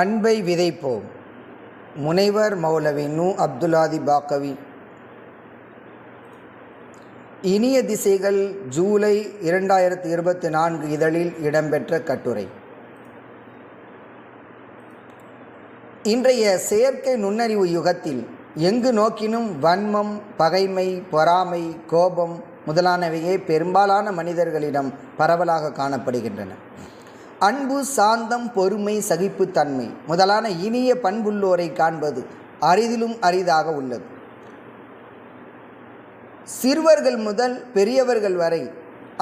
அன்பை விதைப்போம். முனைவர் மௌலவி நூ அப்துல்லாதி பாக்கவி. இனிய திசைகள் ஜூலை இரண்டாயிரத்தி இருபத்தி நான்கு இதழில் இடம்பெற்ற கட்டுரை. இன்றைய செயற்கை நுண்ணறிவு யுகத்தில் எங்கு நோக்கினும் வன்மம் பகைமை பொறாமை கோபம் முதலானவையே பெரும்பாலான மனிதர்களிடம் பரவலாக காணப்படுகின்றன. அன்பு சாந்தம் பொறுமை சகிப்புத்தன்மை முதலான இனிய பண்புள்ளோரை காண்பது அரிதிலும் அரிதாக உள்ளது. சிறுவர்கள் முதல் பெரியவர்கள் வரை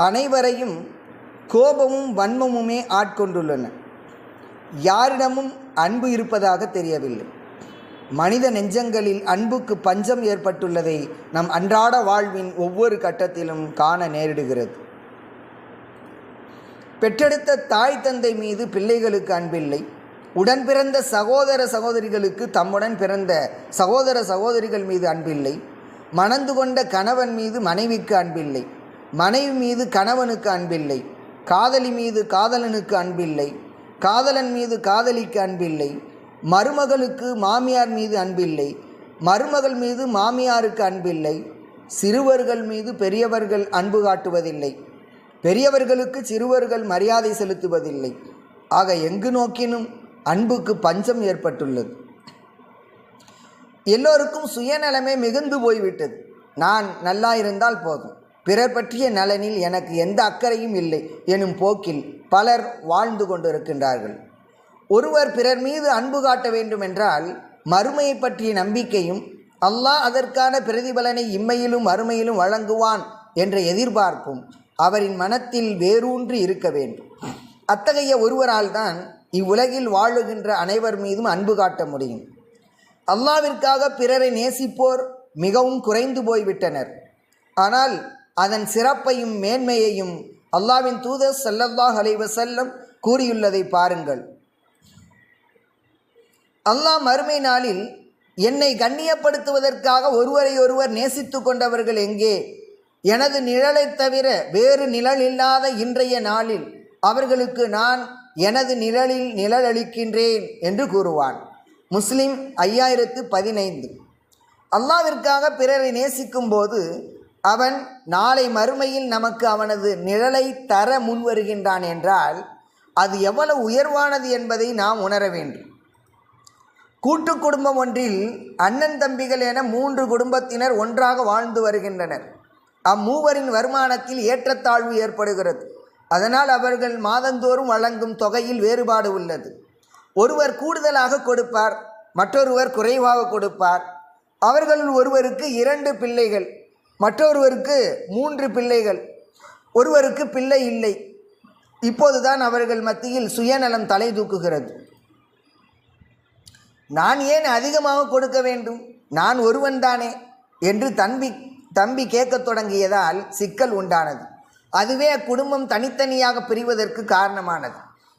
அனைவரையும் கோபமும் வன்மமுமே ஆட்கொண்டுள்ளன. யாரிடமும் அன்பு இருப்பதாக தெரியவில்லை. மனித நெஞ்சங்களில் அன்புக்கு பஞ்சம் ஏற்பட்டுள்ளதை நம் அன்றாட வாழ்வின் ஒவ்வொரு கட்டத்திலும் காண நேரிடுகிறது. பெற்றெடுத்த தாய் தந்தை மீது பிள்ளைகளுக்கு அன்பில்லை. உடன் பிறந்த சகோதர சகோதரிகளுக்கு தம்முடன் பிறந்த சகோதர சகோதரிகள் மீது அன்பில்லை. மணந்து கொண்ட கணவன் மீது மனைவிக்கு அன்பில்லை. மனைவி மீது கணவனுக்கு அன்பில்லை. காதலி மீது காதலனுக்கு அன்பில்லை. காதலன் மீது காதலிக்கு அன்பில்லை. மருமகளுக்கு மாமியார் மீது அன்பில்லை. மருமகள் மீது மாமியாருக்கு அன்பில்லை. சிறுவர்கள் மீது பெரியவர்கள் அன்பு காட்டுவதில்லை. பெரியவர்களுக்கு சிறுவர்கள் மரியாதை செலுத்துவதில்லை. ஆக எங்கு நோக்கினும் அன்புக்கு பஞ்சம் ஏற்பட்டுள்ளது. எல்லோருக்கும் சுயநலமே மிகுந்து போய்விட்டது. நான் நல்லா இருந்தால் போதும். பிறர் பற்றிய நலனில் எனக்கு எந்த அக்கறையும் இல்லை எனும் போக்கில் பலர் வாழ்ந்து கொண்டிருக்கின்றார்கள். ஒருவர் பிறர் மீது அன்பு காட்ட வேண்டுமென்றால் மறுமையை பற்றிய நம்பிக்கையும் அல்லாஹ் அதற்கான பிரதிபலனை இம்மையிலும் மறுமையிலும் வழங்குவான் என்ற எதிர்பார்ப்பும் அவரின் மனத்தில் வேரூன்றி இருக்க வேண்டும். அத்தகைய ஒருவரால் தான் இவ்வுலகில் வாழுகின்ற அனைவர் மீதும் அன்பு காட்ட முடியும். அல்லாவிற்காக பிறரை நேசிப்போர் மிகவும் குறைந்து போய்விட்டனர். ஆனால் அதன் சிறப்பையும் மேன்மையையும் அல்லாவின் தூதர் சல்லல்லாஹ் அலைவசல்லம் கூறியுள்ளதை பாருங்கள். அல்லாஹ் மறுமை நாளில் என்னை கண்ணியப்படுத்துவதற்காக ஒருவரை ஒருவர் நேசித்து கொண்டவர்கள் எங்கே? எனது நிழலைத் தவிர வேறு நிழல் இல்லாத இன்றைய நாளில் அவர்களுக்கு நான் எனது நிழலில் நிழல் அளிக்கின்றேன் என்று கூறுவான். முஸ்லிம் ஐயாயிரத்து பதினைந்து. அல்லாவிற்காக பிறரை நேசிக்கும் போது அவன் நாளை மறுமையில் நமக்கு அவனது நிழலை தர முன் வருகின்றான் என்றால் அது எவ்வளவு உயர்வானது என்பதை நாம் உணர வேண்டும். கூட்டு குடும்பம் ஒன்றில் அண்ணன் தம்பிகள் என மூன்று குடும்பத்தினர் ஒன்றாக வாழ்ந்து வருகின்றனர். அம்மூவரின் வருமானத்தில் ஏற்றத்தாழ்வு ஏற்படுகிறது. அதனால் அவர்கள் மாதந்தோறும் வழங்கும் தொகையில் வேறுபாடு உள்ளது. ஒருவர் கூடுதலாக கொடுப்பார் மற்றொருவர் குறைவாக கொடுப்பார். அவர்களில் ஒருவருக்கு இரண்டு பிள்ளைகள் மற்றொருவருக்கு மூன்று பிள்ளைகள் ஒருவருக்கு பிள்ளை இல்லை. இப்போதுதான் அவர்கள் மத்தியில் சுயநலம் தலை தூக்குகிறது. நான் ஏன் அதிகமாக கொடுக்க வேண்டும்? நான் ஒருவன்தானே என்று தம்பி தம்பி கேட்கத் தொடங்கியதால் சிக்கல் உண்டானது. அதுவே அக்குடும்பம் தனித்தனியாக பிரிவதற்கு காரணமானது.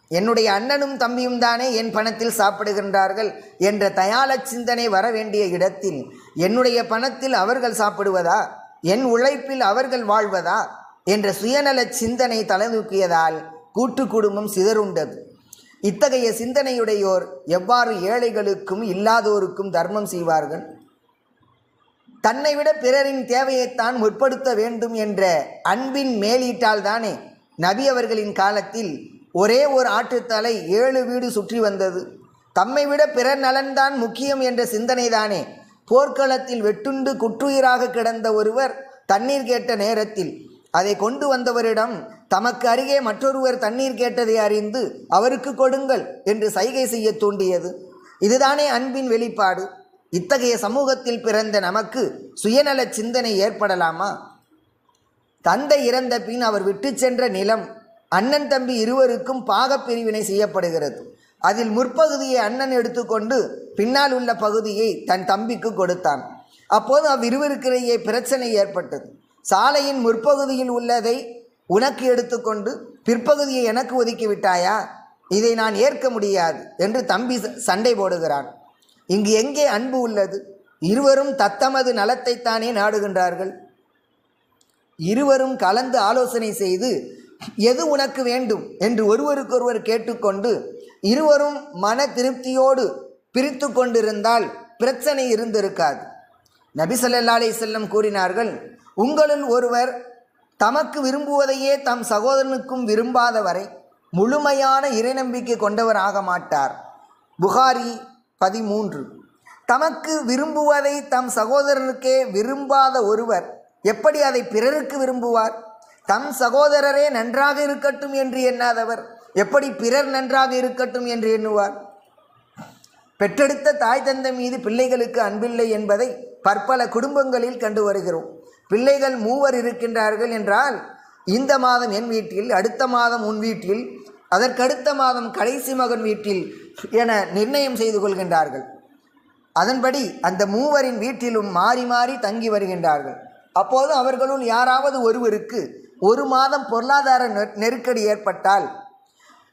என்னுடைய அண்ணனும் தம்பியும் தானே என் பணத்தில் சாப்பிடுகின்றார்கள் என்ற தயால சிந்தனை வர வேண்டிய இடத்தில் என்னுடைய பணத்தில் அவர்கள் சாப்பிடுவதா? என் உழைப்பில் அவர்கள் வாழ்வதா? என்ற சுயநல சிந்தனை தலைதூக்கியதால் கூட்டு குடும்பம் சிதறுண்டது. இத்தகைய சிந்தனையுடையோர் எவ்வாறு ஏழைகளுக்கும் இல்லாதோருக்கும் தர்மம் செய்வார்கள்? தன்னை விட பிறரின் தேவையைத்தான் முற்படுத்த வேண்டும் என்ற அன்பின் மேலீட்டால் தானே நபி அவர்களின் காலத்தில் ஒரே ஒரு ஆற்றுத்தலை ஏழு வீடு சுற்றி வந்தது. தம்மை விட பிறர் நலன்தான் முக்கியம் என்ற சிந்தனைதானே. போர்க்களத்தில் வெட்டுண்டு குற்றுயிராக கிடந்த ஒருவர் தண்ணீர் கேட்ட நேரத்தில் அதை கொண்டு வந்தவரிடம் தமக்கு அருகே மற்றொருவர் தண்ணீர் கேட்டதை அறிந்து அவருக்கு கொடுங்கள் என்று சைகை செய்ய தூண்டியது. இதுதானே அன்பின் வெளிப்பாடு. இத்தகைய சமூகத்தில் பிறந்த நமக்கு சுயநல சிந்தனை ஏற்படலாமா? தந்தை இறந்த பின் அவர் விட்டு சென்ற நிலம் அண்ணன் தம்பி இருவருக்கும் பாகப்பிரிவினை செய்யப்படுகிறது. அதில் முற்பகுதியை அண்ணன் எடுத்துக்கொண்டு பின்னால் உள்ள பகுதியை தன் தம்பிக்கு கொடுத்தான். அப்போது அவ்விருவருக்கிடையே பிரச்சனை ஏற்பட்டது. சாலையின் முற்பகுதியில் உள்ளதை உனக்கு எடுத்துக்கொண்டு பிற்பகுதியை எனக்கு ஒதுக்கி விட்டாயா? இதை நான் ஏற்க முடியாது என்று தம்பி சண்டை போடுகிறான். இங்கு எங்கே அன்பு உள்ளது? இருவரும் தத்தமது நலத்தைத்தானே நாடுகின்றார்கள். இருவரும் கலந்து ஆலோசனை செய்து எது உனக்கு வேண்டும்? என்று ஒருவருக்கொருவர் கேட்டுக்கொண்டு இருவரும் மன திருப்தியோடு பிரித்து கொண்டிருந்தால் பிரச்சனை இருந்திருக்காது. நபி ஸல்லல்லாஹு அலி செல்லம் கூறினார்கள் உங்களுள் ஒருவர் தமக்கு விரும்புவதையே தம் சகோதரனுக்கும் விரும்பாத வரை முழுமையான இறைநம்பிக்கை கொண்டவர் ஆக மாட்டார். புகாரி பதிமூன்று. தமக்கு விரும்புவதை தம் சகோதரனுக்கே விரும்பாத ஒருவர் எப்படி அதை பிறருக்கு விரும்புவார்? தம் சகோதரரே நன்றாக இருக்கட்டும் என்று எண்ணாதவர் எப்படி பிறர் நன்றாக இருக்கட்டும் என்று எண்ணுவார்? பெற்றெடுத்த தாய் தந்தை மீது பிள்ளைகளுக்கு அன்பில்லை என்பதை பற்பல குடும்பங்களில் கண்டு வருகிறோம். பிள்ளைகள் மூவர் இருக்கின்றார்கள் என்றால் இந்த மாதம் என் வீட்டில் அடுத்த மாதம் உன் வீட்டில் அதற்கடுத்த மாதம் கடைசி மகன் வீட்டில் என நிர்ணயம் செய்து கொள்கின்றார்கள். அதன்படி அந்த மூவரின் வீட்டிலும் மாறி மாறி தங்கி வருகின்றார்கள். அப்போது அவர்களுள் யாராவது ஒருவருக்கு ஒரு மாதம் பொருளாதார நெருக்கடி ஏற்பட்டால்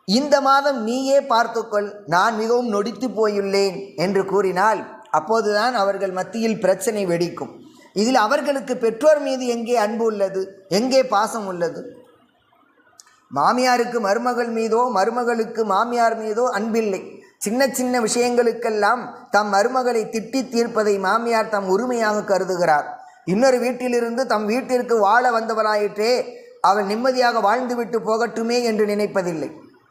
இந்த மாதம் நீயே பார்த்துக்கொள் நான் மிகவும் நொடித்து போயுள்ளேன் என்று கூறினால் அப்போதுதான் அவர்கள் மத்தியில் பிரச்சனை வெடிக்கும். இதில் அவர்களுக்கு பெற்றோர் மீது எங்கே அன்பு உள்ளது? எங்கே பாசம் உள்ளது? மாமியாருக்கு மருமகள் மீதோ மருமகளுக்கு மாமியார் மீதோ அன்பில்லை. சின்ன சின்ன விஷயங்களுக்கெல்லாம் தம் மருமகளை திட்டி தீர்ப்பதை மாமியார் தம் உரிமையாக கருதுகிறார். இன்னொரு வீட்டிலிருந்து தம் வீட்டிற்கு வாழ வந்தவளாயிற்றே அவள் நிம்மதியாக வாழ்ந்துவிட்டு போகட்டுமே என்று நினைப்பதில்லை.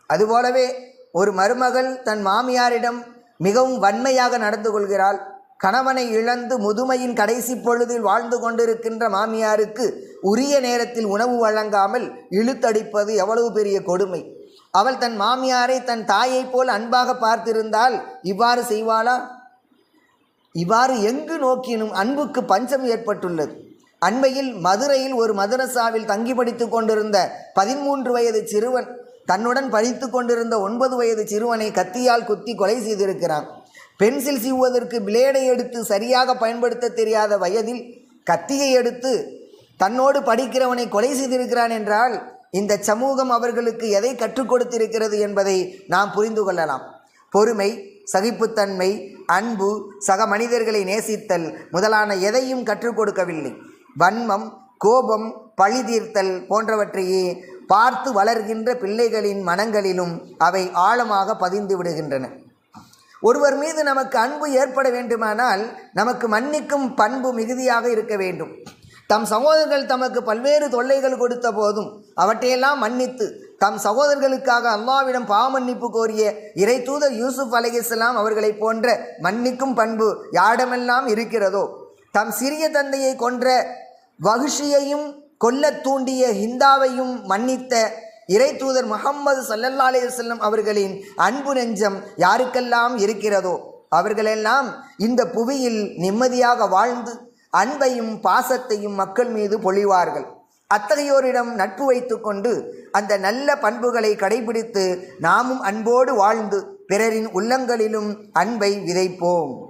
அதுபோலவே ஒரு மருமகள் தன் மாமியாரிடம் மிகவும் வன்மையாக நடந்து கொள்கிறாள். கணவனை இழந்து முதுமையின் கடைசி பொழுதில் வாழ்ந்து கொண்டிருக்கின்ற மாமியாருக்கு உரிய நேரத்தில் உணவு வழங்காமல் இழுத்தடிப்பது எவ்வளவு பெரிய கொடுமை. அவள் தன் மாமியாரை தன் தாயைப் போல் அன்பாக பார்த்திருந்தால் இவ்வாறு செய்வாளா? இவ்வாறு எங்கு நோக்கினும் அன்புக்கு பஞ்சம் ஏற்பட்டுள்ளது. அண்மையில் மதுரையில் ஒரு மதரசாவில் தங்கி படித்து கொண்டிருந்த பதிமூன்று வயது சிறுவன் தன்னுடன் படித்து கொண்டிருந்த ஒன்பது வயது சிறுவனை கத்தியால் குத்தி கொலை செய்திருக்கிறான். பென்சில் சீவுவதற்கு பிளேடை எடுத்து சரியாக பயன்படுத்த தெரியாத வயதில் கத்தியை எடுத்து தன்னோடு படிக்கிறவனை கொலை செய்திருக்கிறான் என்றால் இந்த சமூகம் அவர்களுக்கு எதை கற்றுக் கொடுத்திருக்கிறது என்பதை நாம் புரிந்து கொள்ளலாம். பொறுமை சகிப்புத்தன்மை அன்பு சக மனிதர்களை நேசித்தல் முதலான எதையும் கற்றுக் கொடுக்கவில்லை. வன்மம் கோபம் பழி தீர்த்தல் போன்றவற்றையே பார்த்து வளர்கின்ற பிள்ளைகளின் மனங்களிலும் அவை ஆழமாக பதிந்து விடுகின்றன. ஒருவர் மீது நமக்கு அன்பு ஏற்பட வேண்டுமானால் நமக்கு மன்னிக்கும் பண்பு மிகுதியாக இருக்க வேண்டும். தம் சகோதரர்கள் தமக்கு பல்வேறு தொல்லைகள் கொடுத்த போதும் அவற்றையெல்லாம் மன்னித்து தம் சகோதரர்களுக்காக அல்லாவிடம் பாவமன்னிப்பு கோரிய இறை தூதர் யூசுப் அலைஹிஸ்ஸலாம் அவர்களைப் போன்ற மன்னிக்கும் பண்பு யாரிடமெல்லாம் இருக்கிறதோ தம் சிறிய தந்தையை கொன்ற வகுஷியையும் கொல்லத் தூண்டிய ஹிந்தாவையும் மன்னித்த இறை தூதர் முகம்மது சல்லல்லா அலைஹி அவர்களின் அன்பு நெஞ்சம் யாருக்கெல்லாம் இருக்கிறதோ அவர்களெல்லாம் இந்த புவியில் நிம்மதியாக வாழ்ந்து அன்பையும் பாசத்தையும் மக்கள் மீது பொழிவார்கள். அத்தகையோரிடம் நட்பு வைத்துக்கொண்டு அந்த நல்ல பண்புகளை கடைபிடித்து நாமும் அன்போடு வாழ்ந்து பிறரின் உள்ளங்களிலும் அன்பை விதைப்போம்.